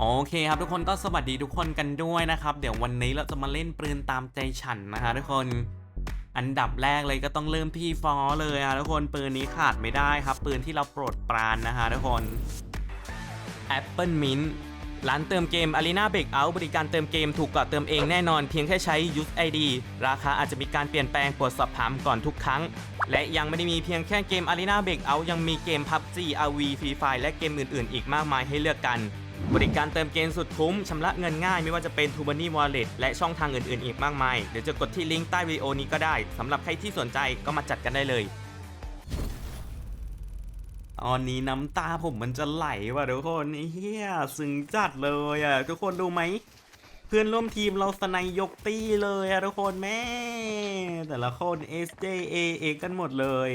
โอเคครับทุกคนก็สวัสดีทุกคนกันด้วยนะครับ เดี๋ยววันนี้เราจะมาเล่นปืนตามใจฉันนะคะทุกคนอันดับแรกเลยก็ต้องเริ่มที่ฟอเลยอะทุกคนปืนนี้ขาดไม่ได้ครับ ปืนที่เราโปรดปรานนะคะทุกคน Apple Mint ร้านเติมเกม Arena Breakout บริการเติมเกมถูกกว่าเติมเองแน่นอนเพียงแค่ใช้ Use ID ราคาอาจจะมีการเปลี่ยนแปลงโปรดสอบถามก่อนทุกครั้ง และยังไม่ได้มีเพียงแค่เกม Arena Breakout ยังมีเกม PUBG RV Free Fire และเกมอื่นๆ อีกมากมายให้เลือกกัน บริการเติมเกมสุดคุ้ม ชำระเงินง่ายไม่ว่าจะเป็น t o Money Wallet และช่องทางอื่นๆ อีกมากมายเดี๋ยวจะกดที่ลิงก์ใต้วิดีโอนี้ก็ได้สำหรับใครที่สนใจก็มาจัดกันได้เลย ตอนนี้น้ำตาผมมันจะไหลว่ะทุกคนเฮียซึ้งจัดเลยอะทุกคนดูไหม เพื่อนร่วมทีมเราสไนยยกตี้เลยอะทุกคนแม่ แต่ละคน S J A A กันหมดเลย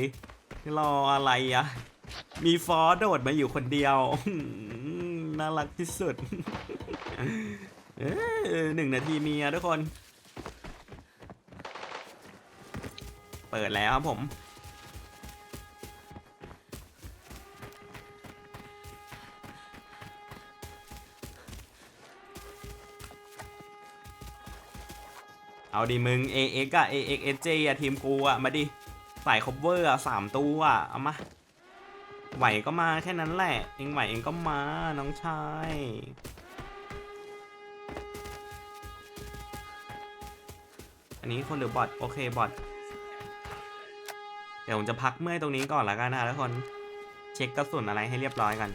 รออะไรอะ มีฟอโดดมาอยู่คนเดียว น่ารักที่สุดหนึ่งนาทีมีอะทุกคน เปิดแล้วครับผม เอาดิมึง AX อะ AX SJ อะทีมกูอะมาดิ ใส่คบเวอร์อะสามตัวอะเอามา ไหวก็มาแค่นั้นแหละ เองไหวเองก็มาน้องชายอันนี้คนหรือบอทโอเคบอทเดี๋ยวผมจะพักเมื่อยตรงนี้ก่อนละกันนะทุกคนเช็คกระสุนอะไรให้เรียบร้อยกัน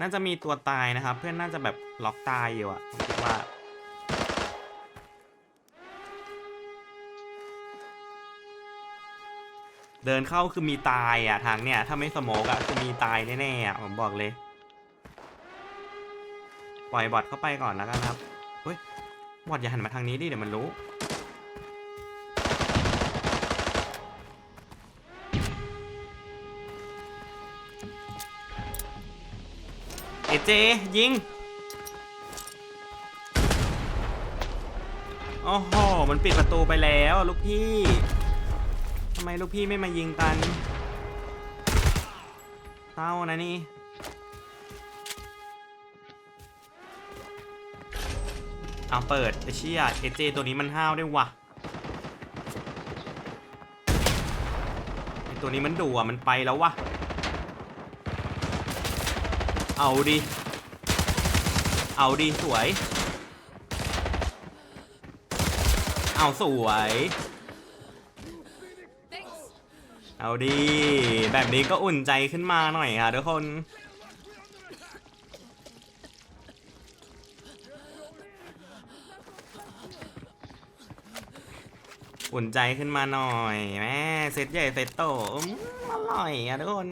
น่าจะมีตัวตายนะครับ เพื่อนน่าจะแบบล็อกตายอยู่อะผมคิดว่า เดินเข้าคือมีตายอะทางเนี่ยถ้าไม่สโมกอะคือมีตายแน่ๆอะผมบอกเลย ปล่อยบอทเข้าไปก่อนแล้วกันครับเฮ้ยบอทอย่าหันมาทางนี้ดิเดี๋ยวมันรู้เอเจยิง โอ้โห มันปิดประตูไปแล้ว ลูกพี่ ทำไมลูกพี่ไม่มายิงกันเศร้านะนี่ เอาเปิดไอเชี่ยเอเจตัวนี้มันห้าวด้วยวะไอตัวนี้มันดุอะ มันไปแล้ววะ เอาดิ เอาดิ สวย เอาสวย เอาดี แบบนี้ก็อุ่นใจขึ้นมาหน่อยค่ะทุกคน อุ่นใจขึ้นมาหน่อยแม่เซตใหญ่เซตโตอืมอร่อยอะทุกคน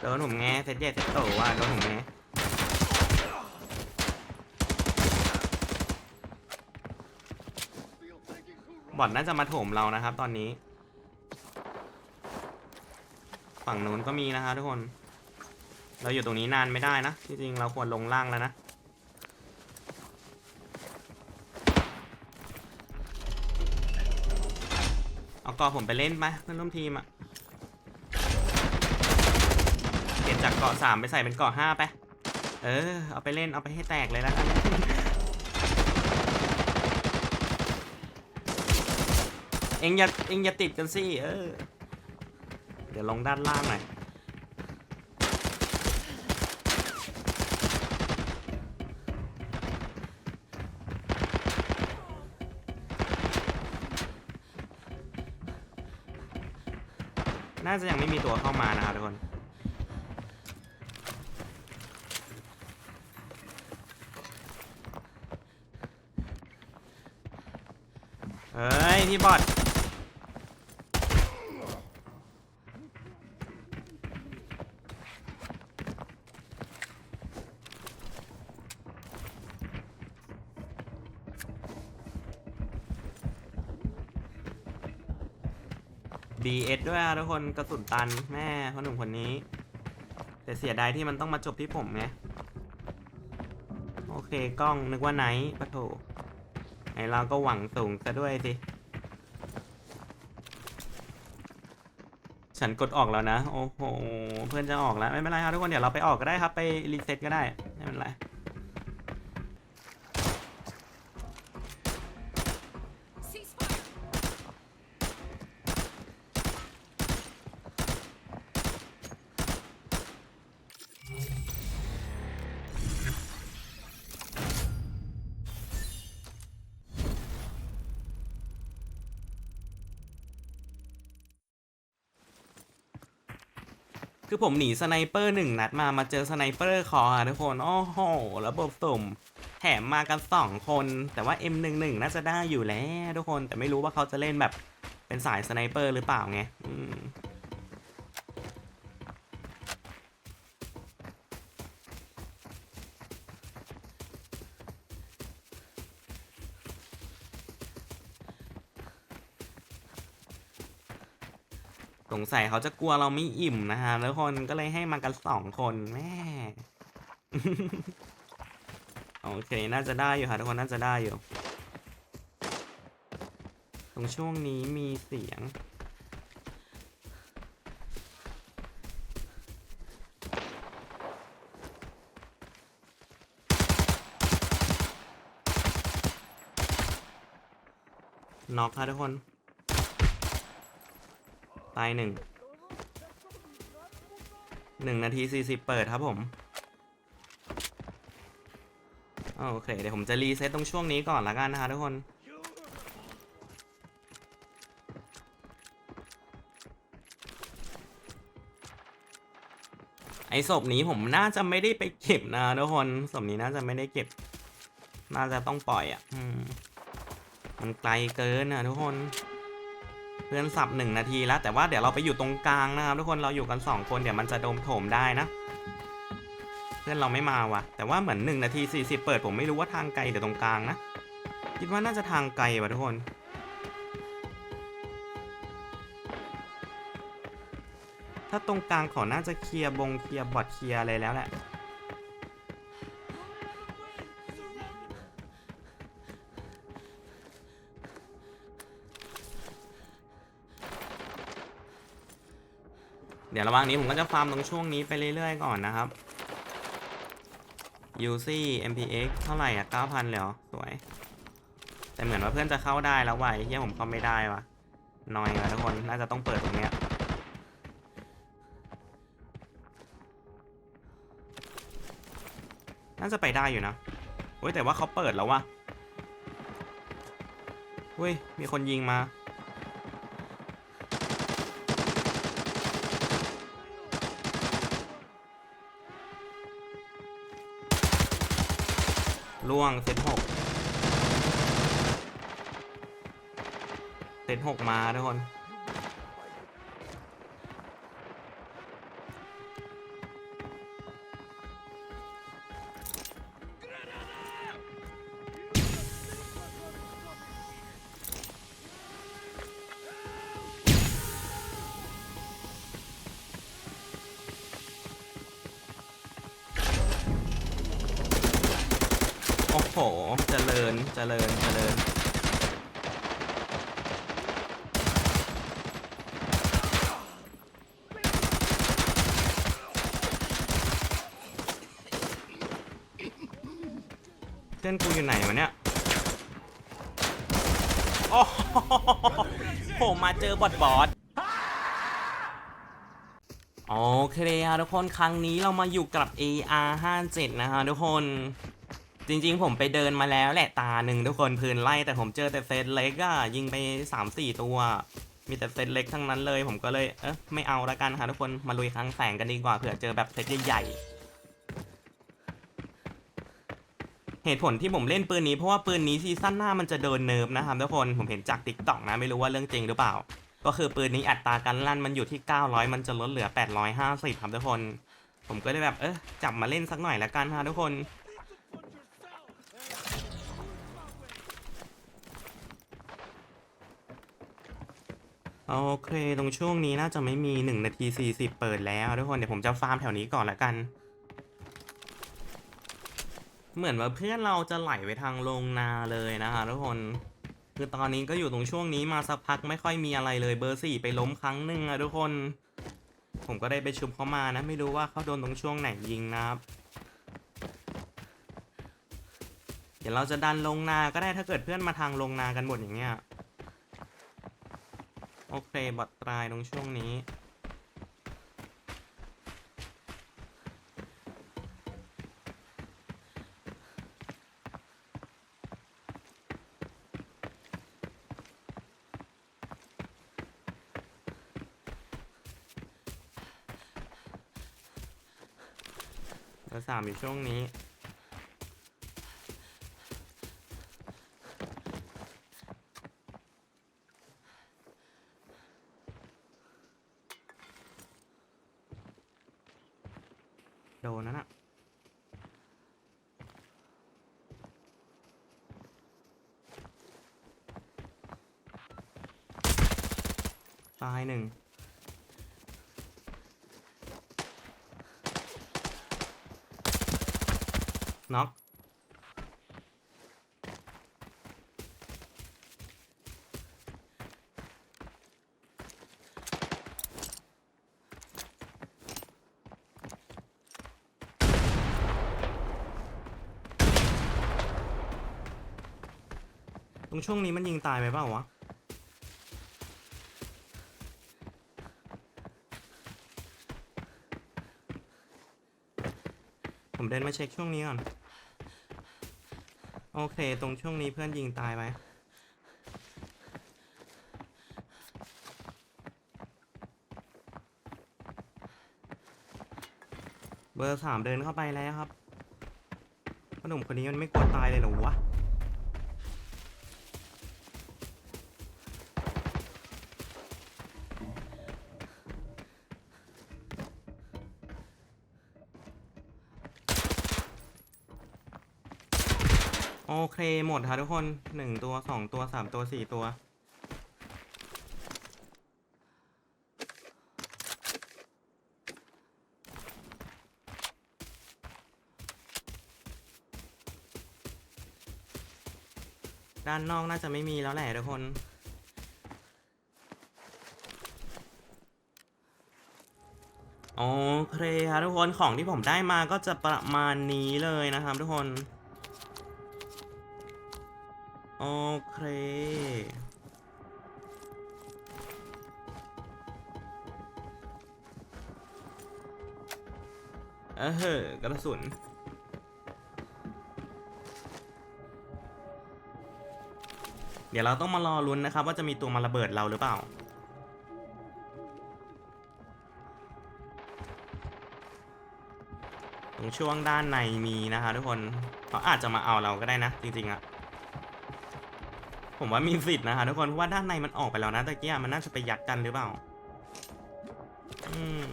โดนผมแงเซตใหญ่เซตโตว่ะโดนผมแง บอทน่าจะมาโถมเรานะครับ ตอนนี้ ฝั่งนู้นก็มีนะคะทุกคน เราอยู่ตรงนี้นานไม่ได้นะที่จริงเราควรลงล่างแล้วนะเอากอผมไปเล่นไหมเพื่อนร่วมทีมอะเปลี่ยนจากเกาะสามไปใส่เป็นเกาะห้าไป เออ เอาไปเล่นเอาไปให้แตกเลยแล้วกัน เอ็งอย่าเอ็งอย่าติดกันสิเออ เดี๋ยวลงด้านล่างหน่อยน่าจะยังไม่มีตัวเข้ามานะครับทุกคน เฮ้ย พี่บอด สด้วยอะทุกคนกระสุนตันแม่พ่อหนุ่มคนนี้ แต่เสียดายที่มันต้องมาจบที่ผมไงโอเคกล้องนึกว่าไนปะโถไอเราก็หวังสูงซะด้วยสิ ฉันกดออกแล้วนะ โอ้โห เพื่อนจะออกแล้ว ไม่เป็นไรครับทุกคนเดี๋ยวเราไปออกก็ได้ครับ ไปรีเซ็ตก็ได้ คือผมหนีสไนเปอร์หนึ่งนัดมามาเจอสไนเปอร์คอทุกคนโอ้โหระบบสุ่มแถมมากันสองคน แต่ว่า M11 น่าจะได้อยู่แล้วทุกคนแต่ไม่รู้ว่าเขาจะเล่นแบบเป็นสายสไนเปอร์หรือเปล่าไงอืม สงสัยเขาจะกลัวเราไม่อิ่มนะฮะทุกคนก็เลยให้มากันสองคนแม่โอเคน่าจะได้อยู่ค่ะทุกคนน่าจะได้อยู่ ตรงช่วงนี้มีเสียง น็อกค่ะทุกคน ตายหนึ่งหนึ่งนาทีสี่สิบเปิดครับผมโอเค เดี๋ยวผมจะรีเซ็ตตรงช่วงนี้ก่อนละกันนะคะทุกคน ไอศพนี้ผมน่าจะไม่ได้ไปเก็บนะทุกคนศพนี้น่าจะไม่ได้เก็บ น่าจะต้องปล่อยอะมมันไกลเกินนะทุกคน เพื่อนสับหนึ่งนาทีแล้ว แต่ว่าเดี๋ยวเราไปอยู่ตรงกลางนะครับทุกคนเราอยู่กันสองคนเดี๋ยวมันจะโดมโถมได้นะ เพื่อนเราไม่มาว่ะ แต่ว่าเหมือนหนึ่งนาทีสี่สิบเปิดผมไม่รู้ว่าทางไกลหรือตรงกลางนะ คิดว่าน่าจะทางไกลว่ะทุกคนถ้าตรงกลางเขาน่าจะเคลียร์บงเคลียร์บอทเคลียร์อะไรแล้วแหละ เดี๋ยวระหว่างนี้ผมก็จะฟาร์มตรงช่วงนี้ไปเรื่อยๆก่อนนะครับ UC MPX เท่าไหร่อะ 9,000เลยเหรอ สวย แต่เหมือนว่าเพื่อนจะเข้าได้แล้วว่ะไอ้เฮียผมเข้าไม่ได้ว่ะนอยว่ะทุกคน น่าจะต้องเปิดตรงเนี้ยน่าจะไปได้อยู่นะเฮ้ยแต่ว่าเขาเปิดแล้วว่ะเฮ้ยมีคนยิงมา ล่วงเซตหกเซตหกมาทุกคน เจริญ เจริญ เจริญ เพื่อนกูอยู่ไหนวะเนี่ย โอ้โหผมมาเจอบอดบอดโอเคครับทุกคนครั้งนี้เรามาอยู่กับ AR 5 7 นะฮะทุกคน จริงๆ ผมไปเดินมาแล้วแหละตาหนึ่งทุกคนพื้นไล่แต่ผมเจอแต่เซตเล็กอะยิงไป 3-4 ตัว มีแต่เซตเล็กทั้งนั้นเลย ผมก็เลยเอ๊ะไม่เอาละกันค่ะทุกคนมาลุยครั้งแสงกันดีกว่าเผื่อเจอแบบเซตใหญ่ๆเหตุผลที่ผมเล่นปืนนี้เพราะว่าปืนนี้ซีซั่นหน้ามันจะเดินเนิร์ฟนะครับทุกคนผมเห็นจากติ๊กต็อกนะไม่รู้ว่าเรื่องจริงหรือเปล่า ก็คือปืนนี้อัตราการลั่นมันอยู่ที่ 900 มันจะลดเหลือ 850ครับทุกคน ผมก็เลยแบบเออจับมาเล่นสักหน่อยละกันฮะทุกคน โอเค ตรงช่วงนี้น่าจะไม่มี 1 นาที 40 เปิดแล้วทุกคน เดี๋ยวผมจะฟาร์มแถวนี้ก่อนละกัน เหมือนว่าเพื่อนเราจะไหลไปทางลงนาเลยนะคะทุกคน คือตอนนี้ก็อยู่ตรงช่วงนี้มาสักพักไม่ค่อยมีอะไรเลยเบอร์สี่ไปล้มครั้งหนึ่งอะทุกคน ผมก็ได้ไปชุบเขามานะ ไม่รู้ว่าเขาโดนตรงช่วงไหนยิงนะครับเดี๋ยวเราจะดันลงนาก็ได้ถ้าเกิดเพื่อนมาทางลงนากันหมดอย่างเงี้ย โอเค บอดตรายตรงช่วงนี้เร์สามอยู่ช่วงนี้ โดนนั่นอะตายหนึ่ง น็อกตรงช่วงนี้มันยิงตายไปเปล่าวะผมเดินมาเช็คช่วงนี้ก่อน โอเค ตรงช่วงนี้เพื่อนยิงตายไหมเบอร์สามเดินเข้าไปแล้วครับพ่อหนุ่มคนนี้มันไม่กลัวตายเลยเหรอวะ มดครับทุกคนหนึ่งตัวสองตัวสามตัวสี่ตัว ด้านนอกน่าจะไม่มีแล้วแหละทุกคน โอเคครับทุกคนของที่ผมได้มาก็จะประมาณนี้เลยนะครับทุกคน โอเค เออเหอะกระสุนเดี๋ยวเราต้องมารอลุ้นนะครับว่าจะมีตัวมาระเบิดเราหรือเปล่า ตรงช่วงด้านในมีนะคะทุกคนเขาอาจจะมาเอาเราก็ได้นะ จริงๆอะ ผมว่ามีสิทธิ์นะคะทุกคนเพราะว่าด้านในมันออกไปแล้วนะตะเกียมันน่าจะไปยัดกันหรือเปล่า อืม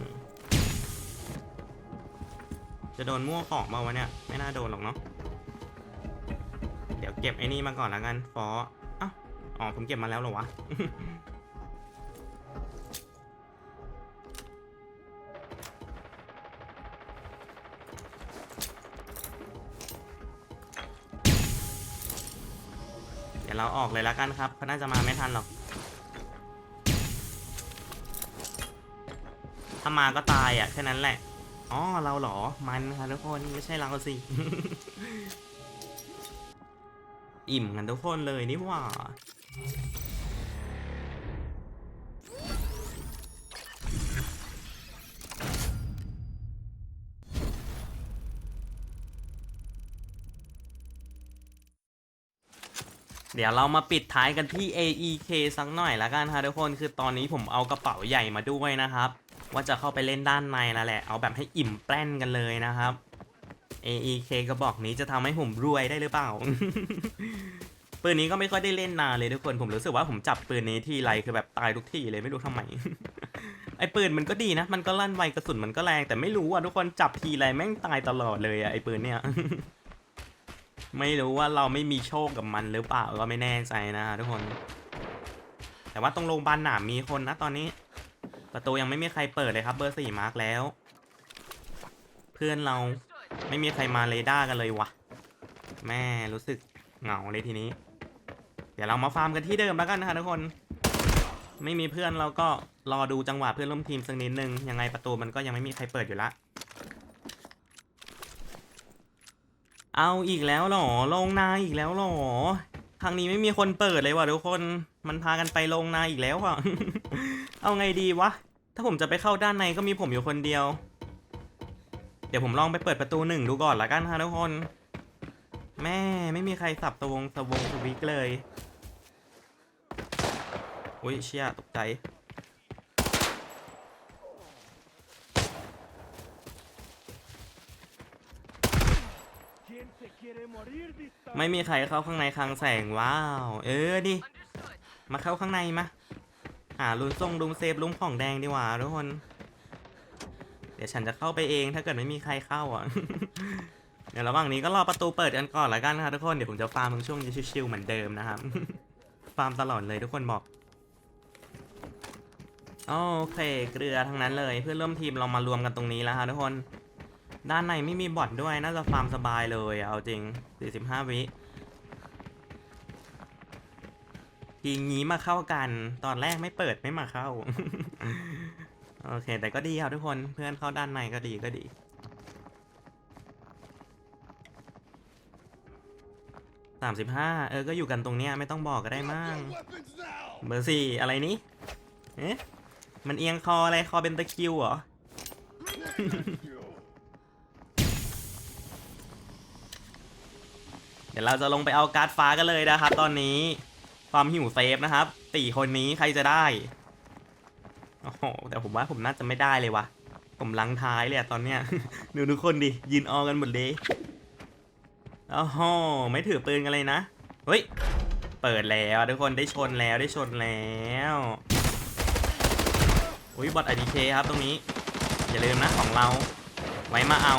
จะโดนมั่วของมาวะเนี่ย ไม่น่าโดนหรอกเนาะเดี๋ยวเก็บไอ้นี่มาก่อนแล้วกันฟออ๋อผมเก็บมาแล้วเหรอวะ เราออกเลยแล้วกันครับเขาน่าจะมาไม่ทันหรอก ถ้ามาก็ตายอะแค่นั้นแหละ อ๋อ เราเหรอ มันค่ะทุกคนไม่ใช่เราสิ อิ่มกันทุกคนเลยนี่หว่า ดี๋ยวเรามาปิดท้ายกันที่ AEK สักหน่อยละกันค่ะทุกคนคือตอนนี้ผมเอากระเป๋าใหญ่มาด้วยนะครับ ว่าจะเข้าไปเล่นด้านในแล้วแหละ เอาแบบให้อิ่มแป้นกันเลยนะครับ AEK กระบอกนี้จะทำให้ผมรวยได้หรือเปล่า ปืนนี้ก็ไม่ค่อยได้เล่นนานเลยทุกคนผมรู้สึกว่าผมจับปืนนี้ที่ไรคือแบบตายทุกที่เลยไม่รู้ทำไม ไอ้ปืนมันก็ดีนะ มันก็ลั่นไวกระสุนมันก็แรงแต่ไม่รู้อะทุกคนจับทีไรแม่งตายตลอดเลยอะไอ้ปืนเนี่ย ไม่รู้ว่าเราไม่มีโชคกับมันหรือเปล่าก็ไม่แน่ใจนะทุกคน แต่ว่าตรงโรงพยาบาลหนามมีคนนะตอนนี้ ประตูยังไม่มีใครเปิดเลยครับ เบอร์สี่มาร์กแล้ว เพื่อนเราไม่มีใครมาเรดาร์กันเลยวะแม่รู้สึกเหงาเลยทีนี้ เดี๋ยวเรามาฟาร์มกันที่เดิมแล้วกันนะคะทุกคน ไม่มีเพื่อนเราก็รอดูจังหวะเพื่อนร่วมทีมสักนิดนึงยังไงประตูมันก็ยังไม่มีใครเปิดอยู่ละ เอาอีกแล้วหรอ ลงนาอีกแล้วหรอ ครั้งนี้ไม่มีคนเปิดเลยว่ะทุกคน มันพากันไปลงนาอีกแล้วอะ เอาไงดีวะ ถ้าผมจะไปเข้าด้านในก็มีผมอยู่คนเดียว เดี๋ยวผมลองไปเปิดประตูหนึ่งดูก่อนละกันฮะทุกคน แม่ไม่มีใครสับตวงสวงสวิกเลย อุ้ยเชี่ยตกใจ ไม่มีใครเข้าข้างในคลังแสงว้าว เออดิมาเข้าข้างในมาหาลุนทรงลุมเซฟลุมของแดงดีกว่าทุกคน เดี๋ยวฉันจะเข้าไปเองถ้าเกิดไม่มีใครเข้าอะเดี๋ยวระหว่างนี้ก็รอประตูเปิดกันก่อนละกันนะครับทุกคน เดี๋ยวผมจะฟาร์มช่วงนี้ชิวๆเหมือนเดิมนะครับ ฟาร์มตลอดเลยทุกคนบอกโอเคเกลือทั้งนั้นเลยเพื่อนร่วมทีมเรามารวมกันตรงนี้แล้วฮะทุกคน ด้านในไม่มีบอทด้วย น่าจะฟาร์มสบายเลยเอาจริง 45 วิทีงี้มาเข้ากัน ตอนแรกไม่เปิดไม่มาเข้า โอเค แต่ก็ดีครับทุกคน เพื่อนเข้าด้านในก็ดีก็ดี สามสิบห้า เออ ก็อยู่กันตรงเนี้ยไม่ต้องบอกก็ได้มั้งเบอร์สี่อะไรนี้ เอ๊ะ มันเอียงคออะไร คอเป็นตะคิวเหรอ ดี๋ยวเราจะลงไปเอาการ์ดฟ้ากันเลยนะครับ ตอนนี้ความหิวเซฟนะครับสี่คนนี้ใครจะได้โอ้โหแต่ผมว่าผมน่าจะไม่ได้เลยวะผมลังท้ายเลยอะตอนเนี้ยดูทุกคนดิยืนออกันหมดเลยโอ้โหไม่ถือปืนกันเลยนะเฮ้ยเปิดแล้วทุกคนได้ชนแล้วได้ชนแล้วอุ้ยบอทไอดีเคครับตรงนี้ อย่าลืมนะของเรา ไว้มาเอา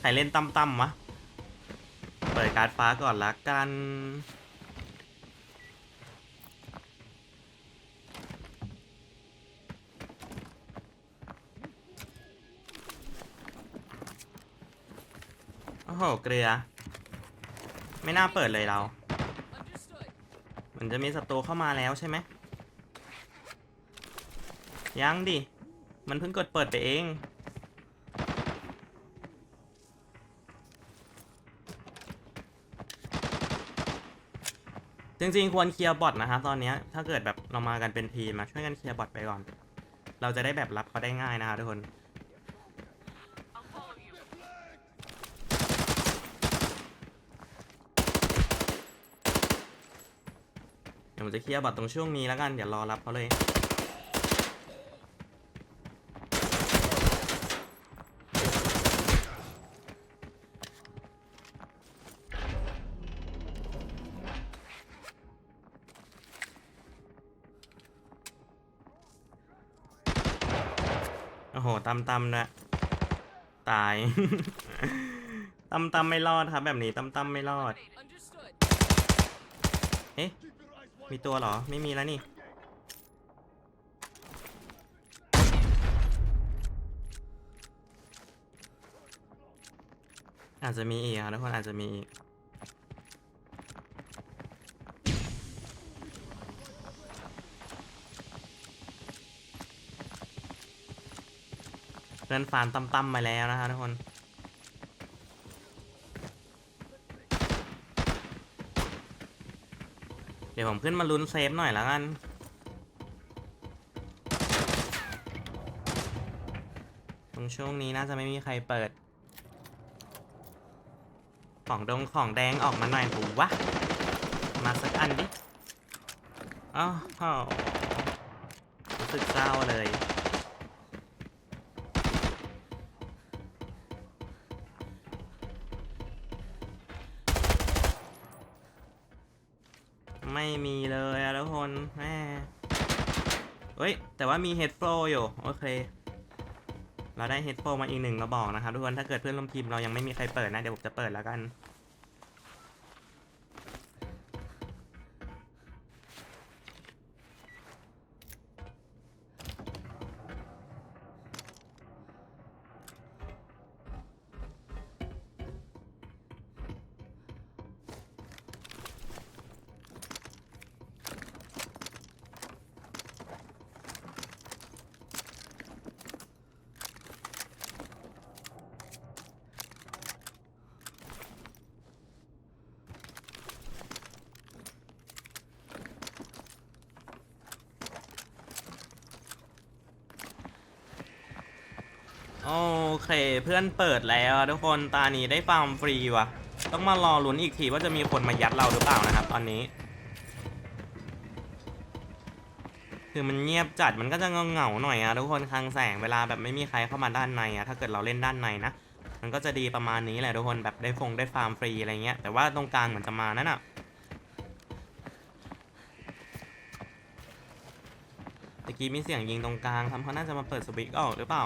ใครเล่นตั้มตั้มๆวะ เปิดการ์ดฟ้าก่อนละกัน โอ้โห เกลือ ไม่น่าเปิดเลยเรา มันจะมีศัตรูเข้ามาแล้วใช่ไหมยังดิ มันเพิ่งกดเปิดไปเอง จริงๆ ควรเคลียร์บอทนะครับตอนนี้ถ้าเกิดแบบเรามากันเป็นทีมมาช่วยกันเคลียร์บอทไปก่อน เราจะได้แบบรับเขาได้ง่ายนะครับทุกคนเดี๋ยวผมจะเคลียร์บอทตรงช่วงนี้แล้วกันเดี๋ยวรอรับเขาเลยำตำนะตายตำตำไม่รอดครับ แบบนี้ตำตำไม่รอดเอ๊ะมีตัวเหรอ ไม่มีแล้วนี่ อาจจะมีอีกครับทุกคนอาจจะมีอีก พื่อนฟานตั้มๆมาแล้วนะครับทุกคนเดี๋ยวผมขึ้นมาลุ้นเซฟหน่อยแล้วกัน ตรงช่วงนี้น่าจะไม่มีใครเปิด ของดงของแดงออกมาหน่อยถูวะ มาสักอันดิ อ้าวรู้สึกเศร้าเลย มีเลยอะทุกคนแม่เฮ้ย แต่ว่ามีเฮดโฟอยู่ โอเค เราได้เฮดโฟมาอีกหนึ่งกระบอกนะครับทุกคน ถ้าเกิดเพื่อนร่วมทีมเรายังไม่มีใครเปิดนะ เดี๋ยวผมจะเปิดแล้วกัน โอเค เพื่อนเปิดแล้วทุกคนตานี้ได้ฟาร์มฟรีวะต้องมารอลุ้นอีกทีว่าจะมีคนมายัดเราหรือเปล่านะครับ ตอนนี้ คือมันเงียบจัดมันก็จะเงาๆหน่อยอะทุกคนคลังแสงเวลาแบบไม่มีใครเข้ามาด้านในอะถ้าเกิดเราเล่นด้านในนะมันก็จะดีประมาณนี้แหละทุกคนแบบได้ฟงได้ฟาร์มฟรีอะไรเงี้ยแต่ว่าตรงกลางเหมือนจะมานั่นอะตะกี้มีเสียงยิงตรงกลางทำเขาน่าจะมาเปิดสวิตช์ออกหรือเปล่า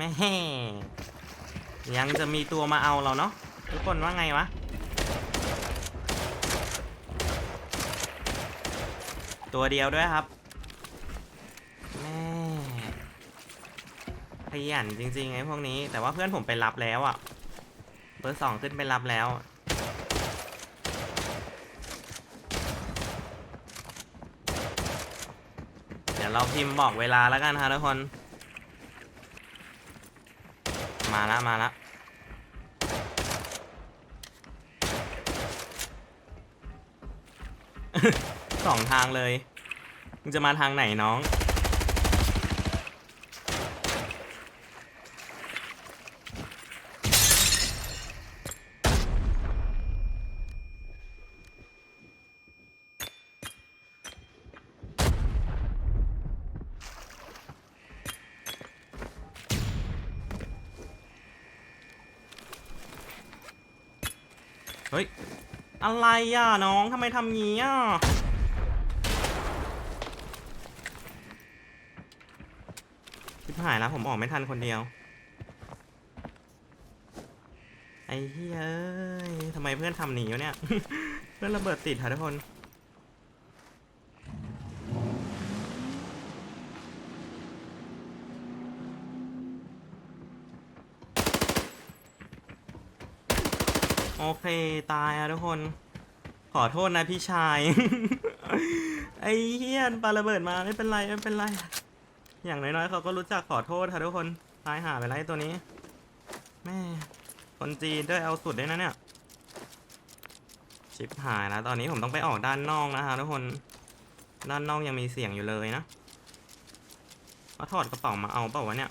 แม่ยังจะมีตัวมาเอาเราเนาะทุกคนว่าไงวะ ตัวเดียวด้วยครับ แม่ขยันจริงๆไอ้พวกนี้ แต่ว่าเพื่อนผมไปรับแล้วอะ่ะ เบอร์สองขึ้นไปรับแล้วเดี๋ยวเราพิมพ์บอกเวลาแล้วกันฮะทุกคน มาละมาละสองทางเลย มึงจะมาทางไหนน้อง เฮ้ย อะไรอะน้องทำไมทำงี้อะชิบหายแล้วผมออกไม่ทันคนเดียว ไอ้เฮ้ยเอ้ยทำไมเพื่อนทำหนีวะเนี่ย เพื่อนระเบิดติดค่ะทุกคน เคตายอะทุกคน ขอโทษนะพี่ชาย ไอ้เฮียนปาระเบิดมาไม่เป็นไรไม่เป็นไร อย่างน้อยๆเขาก็รู้จักขอโทษค่ะทุกคน ตายหาไปแล้วไอ้ตัวนี้ แม่ คนจีนด้วยเอาสุดด้วยนะเนี่ย ชิปหายแล้วตอนนี้ผมต้องไปออกด้านนอกนะคะทุกคน ด้านนอกยังมีเสียงอยู่เลยนะเขาถอดกระเป๋ามาเอาเปล่าวะเนี่ย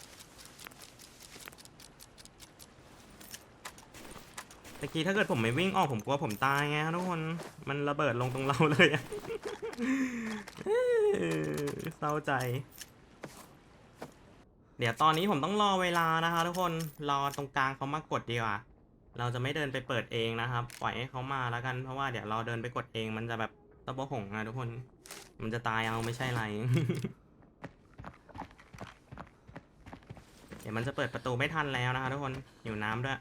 ตะกี้ถ้าเกิดผมไม่วิ่งออกผมกลัวผมตายไงครับทุกคน มันระเบิดลงตรงเราเลยอะเศร้าใจ เดี๋ยวตอนนี้ผมต้องรอเวลานะคะทุกคน รอตรงกลางเขามากดดีกว่า เราจะไม่เดินไปเปิดเองนะครับ ปล่อยให้เขามาแล้วกัน เพราะว่าเดี๋ยวเราเดินไปกดเองมันจะแบบตะโบหงนะทุกคน มันจะตายเอาไม่ใช่ไร เดี๋ยวมันจะเปิดประตูไม่ทันแล้วนะคะทุกคนหิวน้ำด้วย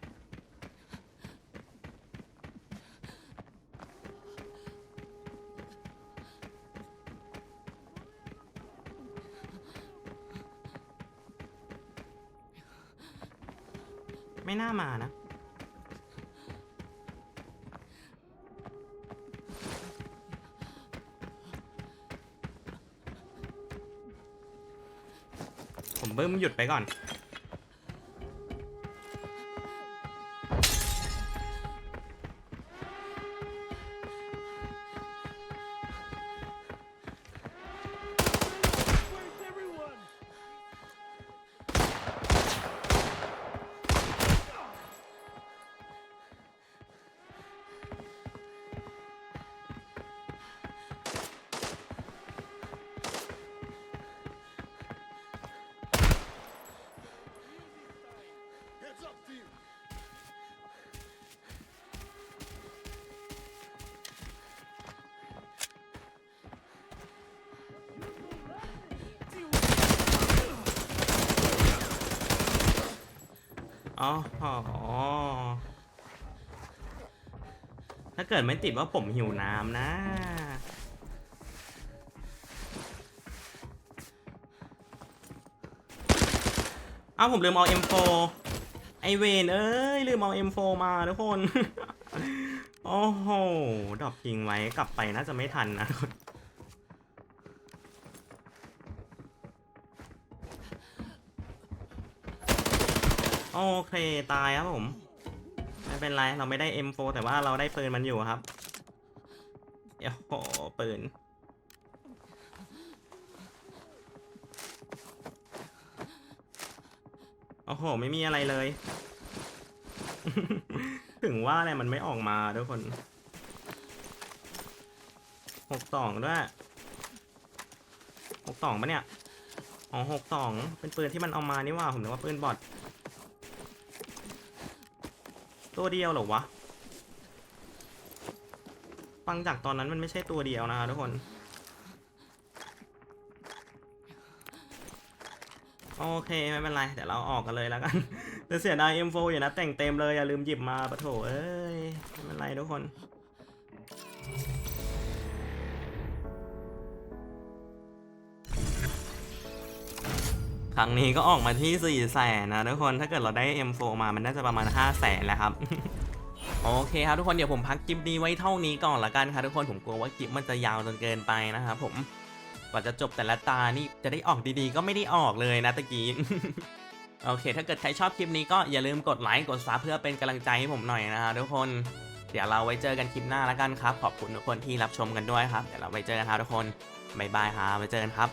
ยุดไปก่อน อ๋อถ้าเกิดไม่ติดว่าผมหิวน้ำนะเอ้าผมลืมเอา M4 ไอเวนเอ้ยลืมเอา M4 มาทุกคน โอ้โหดรอปทิ้งไว้กลับไปน่าจะไม่ทันนะ โอเคตายครับผม ไม่เป็นไร เราไม่ได้ M4 แต่ว่าเราได้ปืนมันอยู่ครับโอ้โหปืนโอ้โห ไม่มีอะไรเลย ถึงว่าอะไรมันไม่ออกมาทุกคนหกสองด้วยหกสองปะเนี่ย อ๋อหกสองเป็นปืนที่มันเอามานี่ว่า ผมนึกว่าปืนบอท ตัวเดียวเหรอวะ ฟังจากตอนนั้นมันไม่ใช่ตัวเดียวนะคะทุกคน โอเค ไม่เป็นไร เดี๋ยวเราออกกันเลยแล้วกันแต่เสียดาย M4 อยู่นะแต่งเต็มเลยอย่าลืมหยิบมาปะโถเอ้ย ไม่เป็นไรทุกคน ครั้งนี้ก็ออกมาที่4ี่แสนนะทุกคนถ้าเกิดเราได้ M4 มามันน่าจะประมาณ 5 0 0แสนแล้วครับ โอเคครับทุกคนเดี๋ยวผมพักคลิปนี้ไว้เท่านี้ก่อนละกันครับทุกคนผมกลัวว่าคลิปมันจะยาวจนเกินไปนะครับผมกว่าจะจบแต่ละตานี่จะได้ออกดีๆ ก็ไม่ได้ออกเลยนะตะกี้โอเค ถ้าเกิดใครชอบคลิปนี้ก็อย่าลืมกดไลค์กดซับเพื่อเป็นกำลังใจให้ผมหน่อยนะครับทุกคนเดี๋ยวเราไว้เจอกันคลิปหน้าละกันครับ ขอบคุณทุกคนที่รับชมกันด้วยครับ เดี๋ยวเราไว้เจอกันครับทุกคน บ๊ายบายครับไว้เจอกันครับ